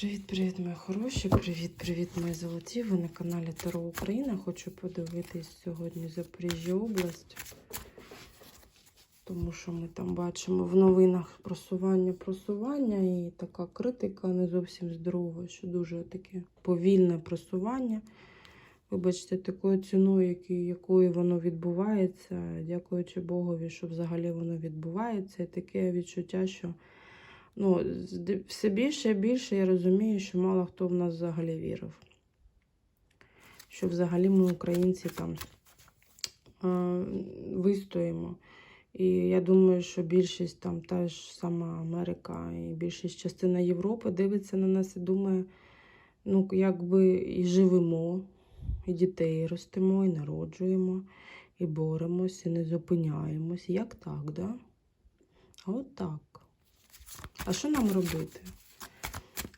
Привіт-привіт, мої хороші! Привіт-привіт, мої золоті! Ви на каналі Таро Україна. Хочу подивитись сьогодні Запоріжжя область, тому що ми там бачимо в новинах просування, просування і така критика не зовсім здорова, що дуже таке повільне просування. Вибачте, такою ціною, якою воно відбувається, дякуючи Богові, що взагалі воно відбувається. І таке відчуття, що ну, все більше і більше я розумію, що мало хто в нас взагалі вірив. Що взагалі ми, українці, там е, вистоїмо. І я думаю, що більшість там та ж сама Америка і більшість частина Європи дивиться на нас і думає, ну, якби і живемо, і дітей ростимо, і народжуємо, і боремось, і не зупиняємось. Як так, да? А от так. А що нам робити?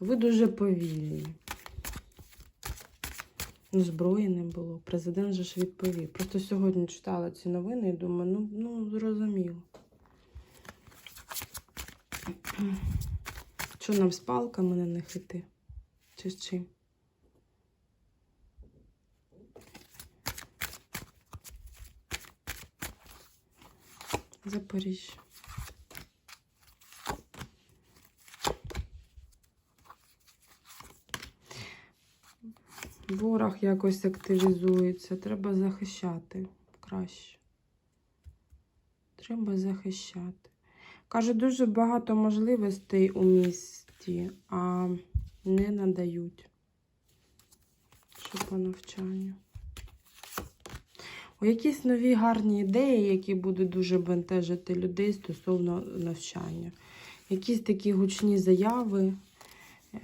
Ви дуже повільні. Ну, зброї не було. Президент же ж відповів. Просто сьогодні читала ці новини і думаю, ну, ну зрозуміло. Що нам з палками не нахити? Чи з чим? Запоріжжя. Ворог якось активізується. Треба захищати краще. Треба захищати. Каже, дуже багато можливостей у місті, а не надають. Що по навчанню. О, якісь нові гарні ідеї, які будуть дуже бентежити людей стосовно навчання. Якісь такі гучні заяви. Е,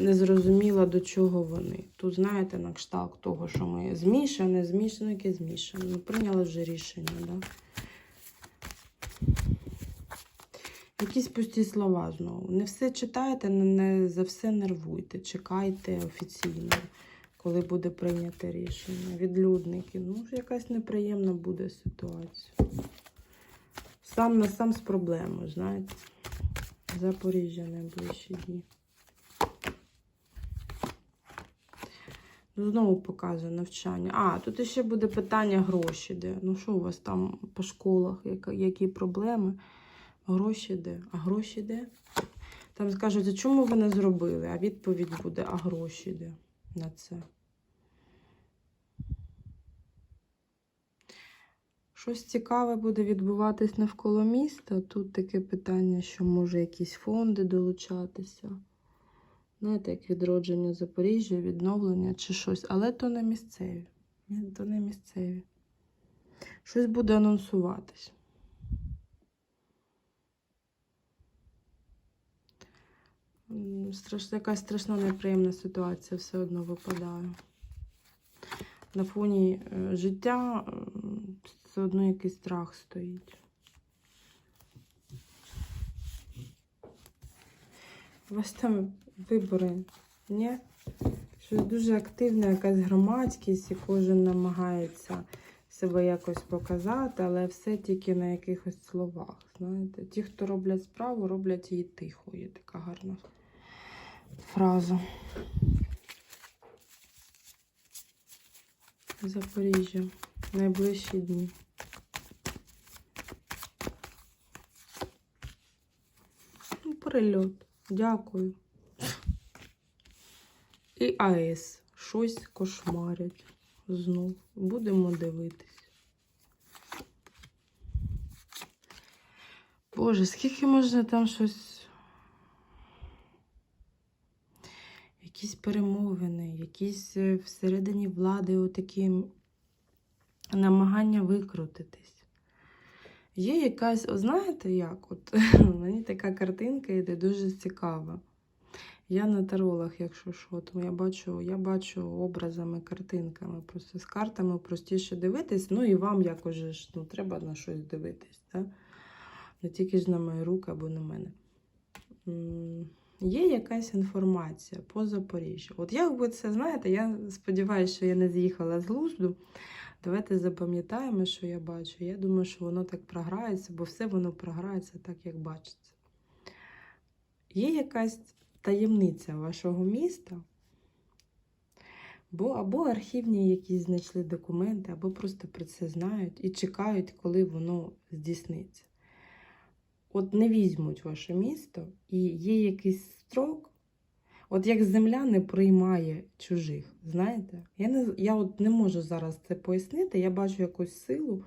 Незрозуміло, до чого вони. Тут, знаєте, на кшталт того, що ми змішане, змішане, яке змішане. Ну, прийняли вже рішення, да? Якісь пусті слова знову. Не все читайте, не, не за все нервуйте. Чекайте офіційно, коли буде прийнято рішення. Відлюдники. Ну, якась неприємна буде ситуація. Сам на сам з проблемою, знаєте. Запоріжжя найближчі дні. Ну, Знову показує навчання. А, тут ще буде питання гроші де. Ну, що у вас там по школах, які проблеми? Гроші де? А гроші де? Там скажуть, а чому ви не зробили? А відповідь буде, а гроші де на це. Щось цікаве буде відбуватись навколо міста. Тут таке питання, що може якісь фонди долучатися. Знаєте, як відродження Запоріжжя, відновлення чи щось. Але то не місцеві. То не місцеві. Щось буде анонсуватись. Страш... Якась страшна неприємна ситуація все одно випадає. На фоні е, життя все одно якийсь страх стоїть. У вас там вибори, ні? Щось дуже активна якась громадськість, і кожен намагається себе якось показати, але все тільки на якихось словах. Знаєте, ті, хто роблять справу, роблять її тихо. Є така гарна фраза. Запоріжжя. Найближчі дні. Ну, Перельот. Дякую. І АЕС. Щось кошмарять. Знов. Будемо дивитись. Боже, скільки можна там щось. Якісь перемовини, якісь е, всередині влади отакі намагання викрутитись. Є якась, знаєте як? От мені така картинка йде дуже цікава. Я на таролах, якщо що, тому я бачу, я бачу образами, картинками. Просто з картами простіше дивитись. Ну і вам якось ж ну, треба на щось дивитись. Так? Не тільки ж на мої руки або на мене. Є якась інформація по Запоріжжю. От якби це, знаєте, я сподіваюся, що я не з'їхала з глузду. Давайте запам'ятаємо, що я бачу. Я думаю, що воно так програється, бо все воно програється так, як бачиться. Є якась таємниця вашого міста. Бо або архівні якісь знайшли документи, або просто про це знають і чекають, коли воно здійсниться. От не візьмуть ваше місто, і є якийсь строк, от як земля не приймає чужих. Знаєте? Я, не, я от не можу зараз це пояснити, я бачу якусь силу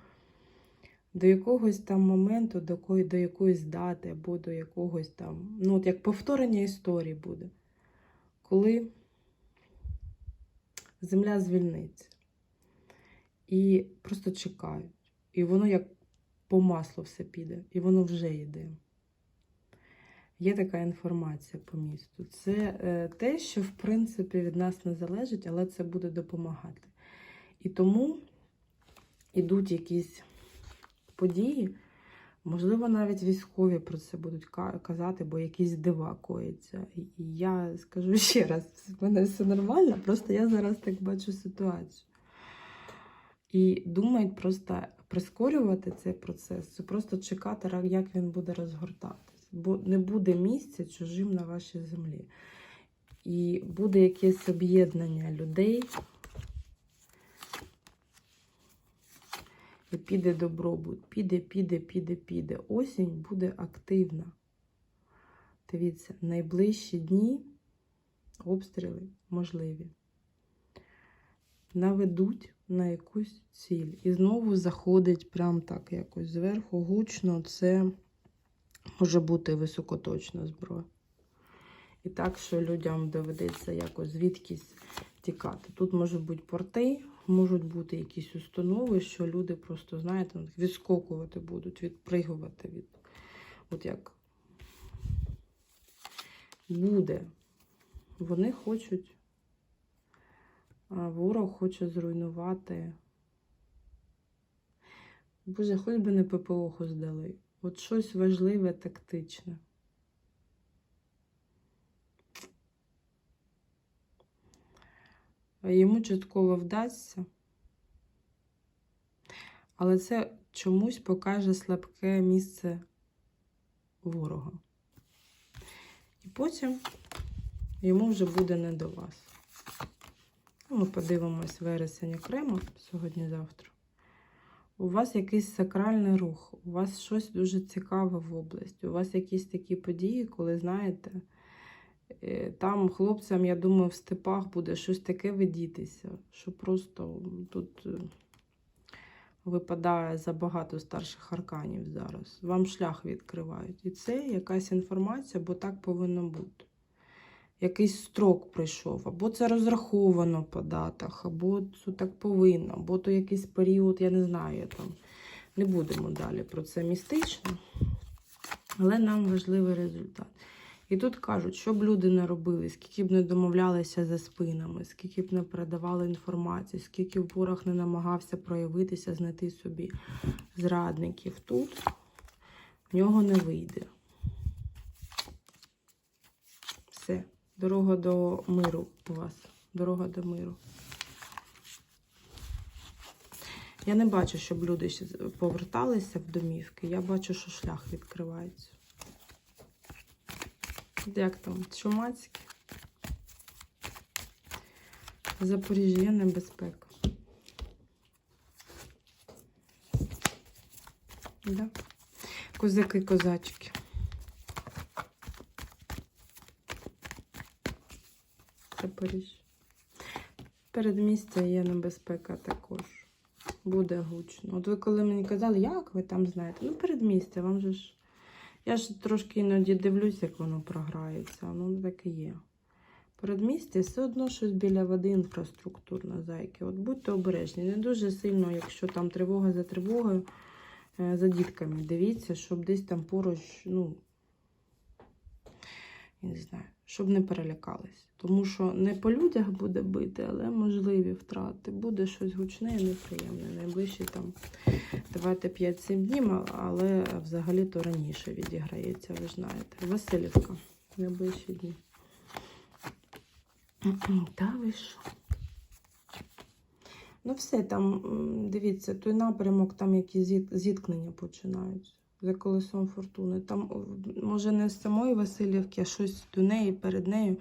до якогось там моменту, до, кої, до якоїсь дати, або до якогось там, ну, от як повторення історії буде, коли земля звільниться. І просто чекають. І воно як по маслу все піде, і воно вже йде. Є така інформація по місту. Це е, те, що в принципі від нас не залежить, але це буде допомагати. І тому ідуть якісь події, можливо, навіть військові про це будуть казати, бо якісь дива коїться. І я скажу ще раз, в мене все нормально, просто я зараз так бачу ситуацію. І думають просто прискорювати цей процес, це просто чекати, як він буде розгортатись. Не буде місця чужим на вашій землі. І буде якесь об'єднання людей. І піде добробут. Піде, піде, піде, піде. Осінь буде активна. Дивіться, найближчі дні обстріли можливі. Наведуть на якусь ціль. І знову заходить прям так якось зверху гучно. Це може бути високоточна зброя. І так, що людям доведеться якось звідкись тікати. Тут можуть бути порти, можуть бути якісь установи, що люди просто, знаєте, відскокувати будуть, відпригувати від. От як буде. Вони хочуть, ворог хоче зруйнувати. Боже, хоч би не ППО здали. От щось важливе, тактичне. Йому частково вдасться, але це чомусь покаже слабке місце ворога. І потім йому вже буде не до вас. Ну, Ми подивимось вересень окремо сьогодні-завтра. У вас якийсь сакральний рух, у вас щось дуже цікаве в області, у вас якісь такі події, коли, знаєте, е, там хлопцям, я думаю, в степах буде щось таке видітися, що просто тут е, випадає забагато старших арканів зараз. Вам шлях відкривають. І це якась інформація, бо так повинно бути. Якийсь строк прийшов, або це розраховано по датах, або це так повинно, або то якийсь період, я не знаю, там не будемо далі про це містично, але нам важливий результат. І тут кажуть, що б люди не робили, скільки б не домовлялися за спинами, скільки б не передавали інформацію, скільки б ворог не намагався проявитися, знайти собі зрадників. Тут в нього не вийде. Все. Дорога до миру у вас. Дорога до миру. Я не бачу, щоб люди поверталися в домівки. Я бачу, що шлях відкривається. Як там? Чумацьке? Запоріжжя небезпека. Да? Козаки, козачки. Запоріжжя. Передмістя є небезпека також. Буде гучно. От ви коли мені казали, як ви там знаєте? Ну, передмістя, вам же ж. Я ж трошки іноді дивлюсь, як воно програється. Ну, так і є. Передмістя все одно щось біля води інфраструктурна зайки. От будьте обережні. Не дуже сильно, якщо там тривога за тривогою, е, за дітками. Дивіться, щоб десь там поруч, ну, я не знаю, щоб не перелякались. Тому що не по людях буде бити, але можливі втрати. Буде щось гучне і неприємне. Найближчі там давайте 5-7 днів, але взагалі то раніше відіграється, ви знаєте. Васильівка. Найближчі дні. Та ви що? Ну, все, там, дивіться, той напрямок, там якісь зіткнення починаються. За колесом фортуни. Там, може, не з самої Васильівки, а щось до неї, перед нею,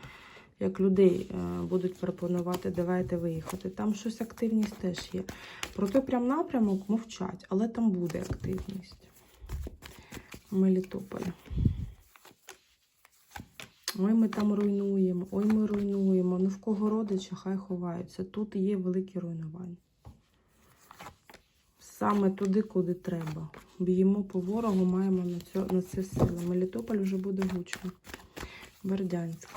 як людей е, будуть пропонувати, давайте виїхати. Там щось активність теж є. Про той прям напрямок мовчать, але там буде активність. Мелітополь. Ой, ми там руйнуємо, ой, ми руйнуємо. Ну в кого родичі, хай ховаються. Тут є великі руйнування. Саме туди, куди треба. Б'ємо по ворогу, маємо на, цьо, на це сили. Мелітополь вже буде гучно. Бердянськ.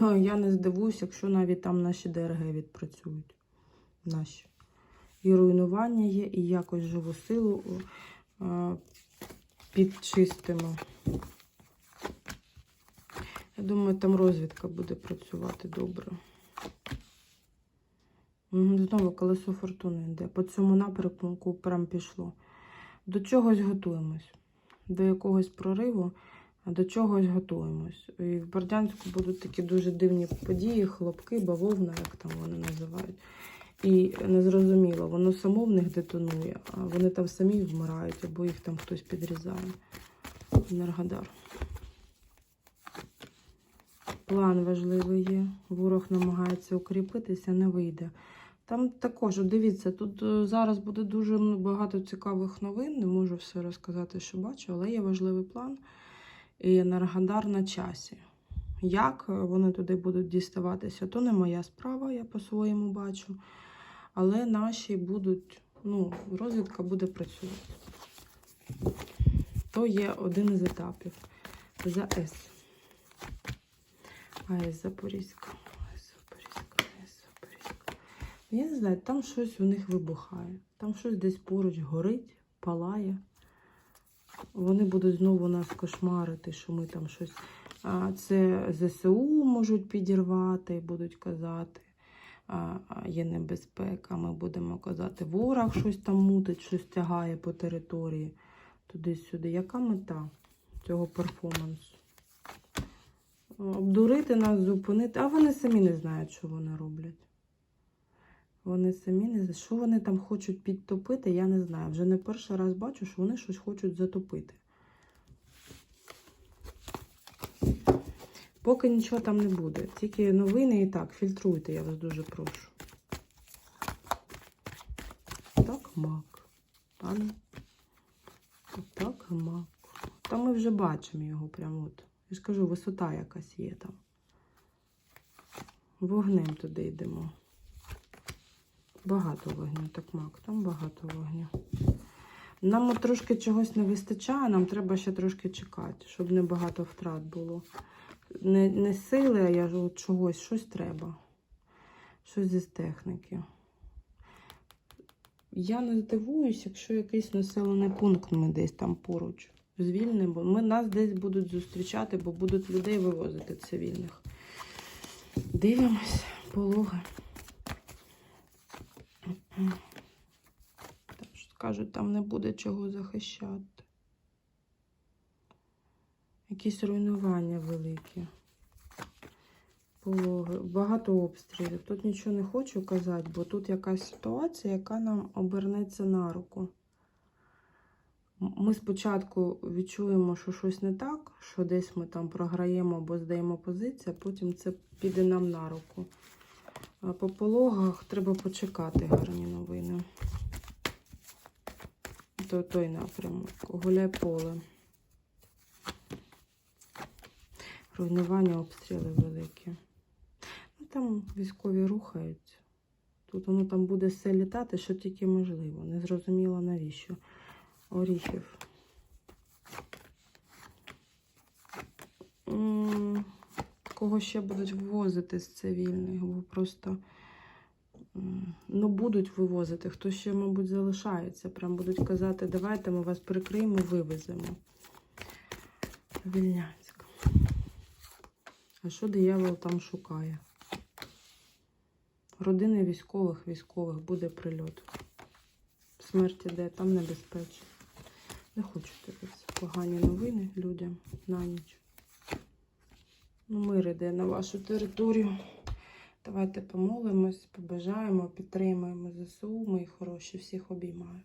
Я не здивуюсь, якщо навіть там наші ДРГ відпрацюють. Наші. І руйнування є, і якось живу силу е, підчистимо. Я думаю, там розвідка буде працювати добре. Знову колесо фортуни йде. По цьому напрямку прям пішло. До чогось готуємось. До якогось прориву, до чогось готуємось. І в Бердянську будуть такі дуже дивні події, хлопки, бавовна, як там вони називають. І незрозуміло, воно само в них детонує, а вони там самі вмирають, або їх там хтось підрізає. Енергодар. План важливий є. Ворог намагається укріпитися, не вийде. Там також, дивіться, тут е, зараз буде дуже багато цікавих новин. Не можу все розказати, що бачу, але є важливий план. І Енергодар на часі. Як е, вони туди будуть діставатися, то не моя справа, я по-своєму бачу. Але наші будуть, ну, розвідка буде працювати. То є один з етапів. За С. АЕС Запорізька. АЕС Запорізька, АЕС Запорізька. Я не знаю, там щось у них вибухає. Там щось десь поруч горить, палає. Вони будуть знову нас кошмарити, що ми там щось. Це ЗСУ можуть підірвати, будуть казати. Є небезпека. Ми будемо казати, ворог щось там мутить, щось тягає по території. Туди-сюди. Яка мета цього перформансу? Обдурити нас, зупинити, а вони самі не знають, що вони роблять. Вони самі не що вони там хочуть підтопити, я не знаю. Вже не перший раз бачу, що вони щось хочуть затопити. Поки нічого там не буде. Тільки новини і так, фільтруйте, я вас дуже прошу. Так, мак. Пане. Так, мак. Та ми вже бачимо його прямо от. Я ж кажу, висота якась є там. Вогнем туди йдемо. Багато вогню, так мак, там багато вогню. Нам трошки чогось не вистачає, нам треба ще трошки чекати, щоб не багато втрат було. Не, не сили, а я от чогось, щось треба. Щось зі техніки. Я не здивуюсь, якщо якийсь населений пункт ми десь там поруч звільнимо. Ми нас десь будуть зустрічати, бо будуть людей вивозити цивільних. Дивимось, пологи. Там що Кажуть, там не буде чого захищати. Якісь руйнування великі. Пологи. Багато обстрілів. Тут нічого не хочу казати, бо тут якась ситуація, яка нам обернеться на руку. Ми спочатку відчуємо, що щось не так, що десь ми там програємо або здаємо позицію, а потім це піде нам на руку. А по пологах треба почекати гарні новини. То той напрямок. Гуляй поле. Руйнування, обстріли великі. Ну, там військові рухаються. Тут воно там буде все літати, що тільки можливо. Не зрозуміло навіщо. Оріхів. Кого ще будуть вивозити з цивільних, бо просто ну, будуть вивозити. Хто ще, мабуть, залишається. Прям будуть казати, давайте ми вас прикриємо, вивеземо. Вільнянськ. А що диявол там шукає? Родини військових, військових буде прильот. Смерть іде, там небезпечно. Не хочу дивитися. Погані новини людям на ніч. Мир іде на вашу територію. Давайте помолимось, побажаємо, підтримуємо ЗСУ. Мої хороші, всіх обіймаю.